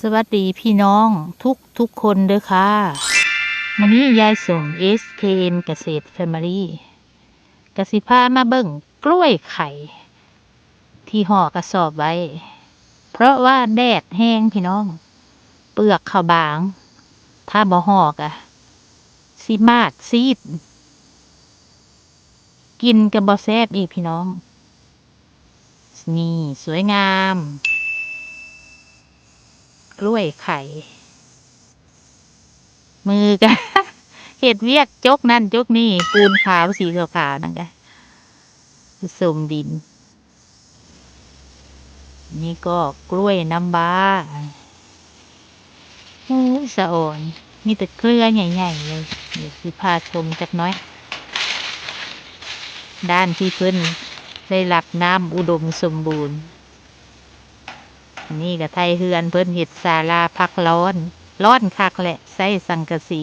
สวัสดีพี่น้องทุกทุกคนเด้อค่ะวันนี้ยายส่ง SKM เกษตรแฟมิลี่กสิพามาเบิ่งกล้วยไข่ ที่ห่อกระสอบไว้ เพราะว่าแดดแห้งพี่น้อง เปลือกขาวบาง ถ้าบ่ห่อกะสิมาดซีด กินกับบ่แซบอีกพี่น้อง นี่ สวยงาม กล้วยไข่ มือกันเห็ดเวียกจกนั่นจกนี่ปูนขาวสีขาวๆนั่นกันสมดิน นี่ก็กล้วยน้ำบ้าโอ้สะอ่อนมีแต่เกลือใหญ่ๆเลยเดี๋ยวสิพาชมจักน้อย ด้านที่เพิ่นได้รับน้ำอุดมสมบูรณ์ อันนี้ก็ไทยเฮือนเพิ่นเห็ดศาลาพักร้อน ร้อนคักแหละใส่สังกะสี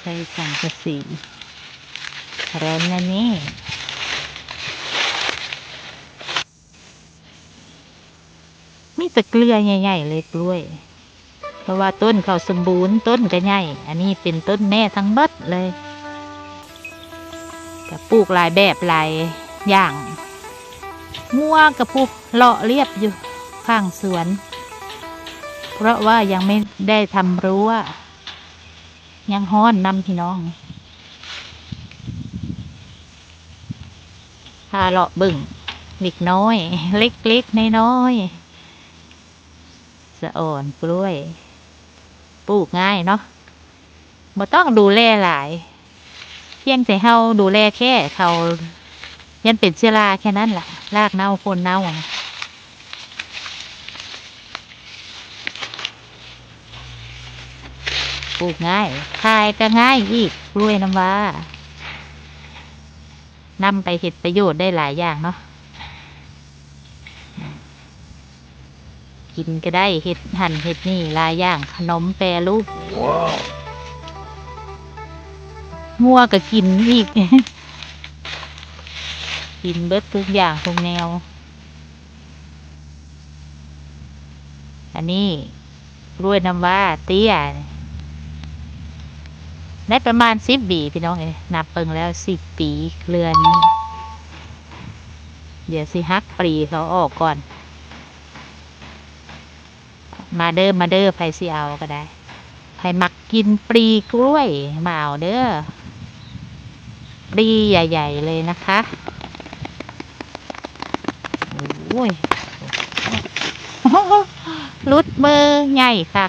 ใส่สังกะสีร้อนนะนี่มีแต่เกลือใหญ่ๆเลยกล้วย เพราะว่าต้นเขาสมบูรณ์ต้นก็ใหญ่ อันนี้เป็นต้นแม่ทั้งเบิดเลยก็ปลูกหลายแบบหลายอย่าง งัวกับผู้เลาะเรียบอยู่ข้างสวน เพราะว่ายังไม่ได้ทำรั้วยังห้อนนำพี่น้องพาเลาะบึ่งเล็กน้อย เล็กๆน้อยๆสะอ่อนกล้วย ปลูกง่ายเนาะบ่ต้องดูแลหลาย เพียงแต่เฮาดูแลแค่เขา ยันเป็นเชื้อราแค่นั้นแหละรากเน่าโคนเน่าอะปลูกง่ายขายก็ง่ายอีกกล้วยน้ำว้านำไปเห็ดประโยชน์ได้หลายอย่างเนาะกินก็ได้เห็ดหั่นเห็ดนี่หลายอย่างขนมแปรรูปงัวก็กินอีก กินเบิดทุกอย่างทุกแนว อันนี้กล้วยน้ำว้าเตี้ยได้ประมาณสิบปีพี่น้องเอ้ยนับเปิงแล้วสิบปีเรือน เดี๋ยวสิฮักปรีเขาออกก่อน มาเด้อมาเด้อไผสิเอาก็ได้ไผมักกินปลีกล้วยมาเอาเด้อปลีใหญ่ ๆ เลยนะคะ โอ้ยรุดเบอใหญ่ค่ะ